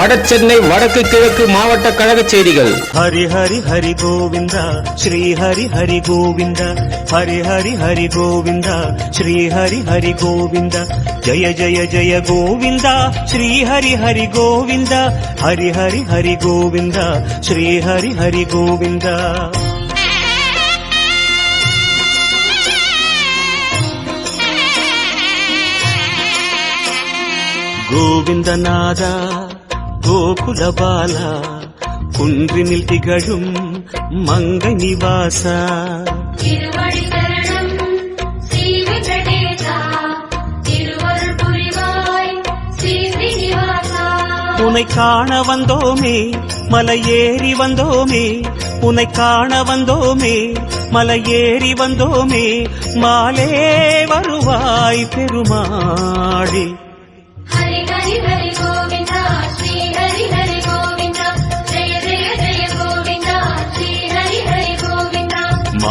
வடசென்னை வடக்கு கிழக்கு மாவட்ட கழக செய்திகள் ஹரி ஹரி ஹரி கோவிந்தா ஸ்ரீ ஹரி ஹரி கோவிந்தா ஹரி ஹரி ஹரி கோவிந்தா ஸ்ரீ ஹரி ஹரி கோவிந்தா ஜய ஜய ஜய கோவிந்தா ஸ்ரீ ஹரி ஹரி கோவிந்தா ஹரி ஹரி ஹரி கோவிந்தா ஸ்ரீ ஹரி ஹரி கோவிந்தா கோவிந்தநாதா கோகுல பாலா குன்றினில் திகழும் மங்கை நிவாசா. திருவடி சரணம் ஸ்ரீ வெங்கடேசா திருவருள் புரிவாய் ஸ்ரீ ஸ்ரீனிவாசா உனை காண வந்தோமே மலை ஏறி வந்தோமே உனை காண வந்தோமே மலை ஏறி வந்தோமே மாலே வருவாய் பெருமாளே.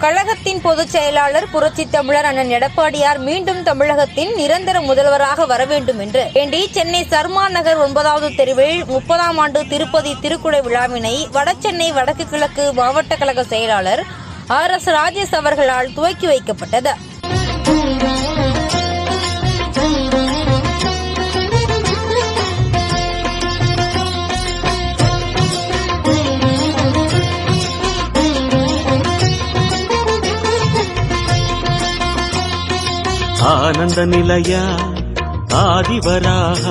கழகத்தின் பொதுச் செயலாளர் புரட்சி தமிழர் அண்ணன் எடப்பாடியார் மீண்டும் தமிழகத்தின் நிரந்தர முதல்வராக வர வேண்டும் என்று. வேண்டி சென்னை சர்மா நகர் ஒன்பதாவது தெருவில் முப்பதாம் ஆண்டு திருப்பதி திருக்குடை விழாவினை வடசென்னை வடக்கு கிழக்கு மாவட்ட கழக செயலாளர் ஆர் எஸ் ராஜேஷ் அவர்களால் துவக்கி வைக்கப்பட்டது. ஆனந்த நிலையா? ஆதிவராக?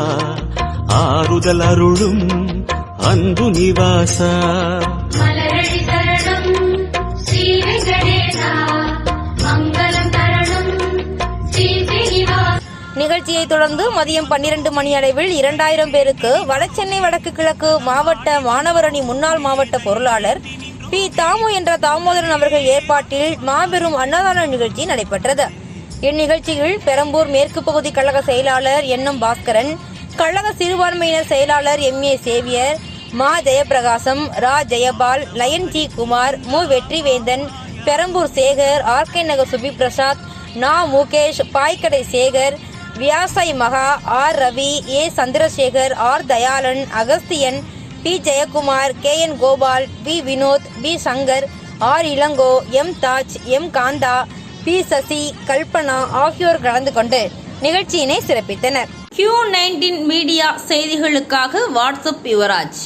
ஆறுதல் அருளும் அன்பு நிவாசா? மலரடி சரணம் ஸ்ரீ வெங்கடேசா. மங்களம் தரணும் ஸ்ரீ ஸ்ரீனிவாசா. நிகழ்ச்சியை தொடர்ந்து மதியம் பன்னிரண்டு மணி அளவில் இரண்டாயிரம் பேருக்கு வடசென்னை வடக்கு கிழக்கு மாவட்ட மாணவரணி முன்னாள் மாவட்ட பொருளாளர் பி தாமு என்ற தாமோதரன் அவர்கள் ஏற்பாட்டில் மாபெரும் அன்னதான நிகழ்ச்சி நடைபெற்றது. இந்நிகழ்ச்சியில் பெரம்பூர் மேற்கு பகுதி கழக செயலாளர் என்எம் பாஸ்கரன் கழக சிறுபான்மையினர் செயலாளர் எம் ஏ சேவியர் மா ஜெயபிரகாசம் ரா ஜெயபால் லயன் ஜி குமார் மு வெற்றிவேந்தன் பெரம்பூர் சேகர் ஆர்கே நகர் சுபி பிரசாத் நா முகேஷ் பாய்க்கடை Sekar வியாசாய் Maha R Ravi A Chandrasekar R Dhayalan Agasthiyan P Jayakumar K N Gopal P Vinoth P Sankar R Ilango M Taj M Kantha P Sasi Kalpana ஆகியோர் கலந்து கொண்டு நிகழ்ச்சியினை சிறப்பித்தனர். கியூ நைன்டீன் மீடியா செய்திகளுக்காக WhatsApp Yuvraj.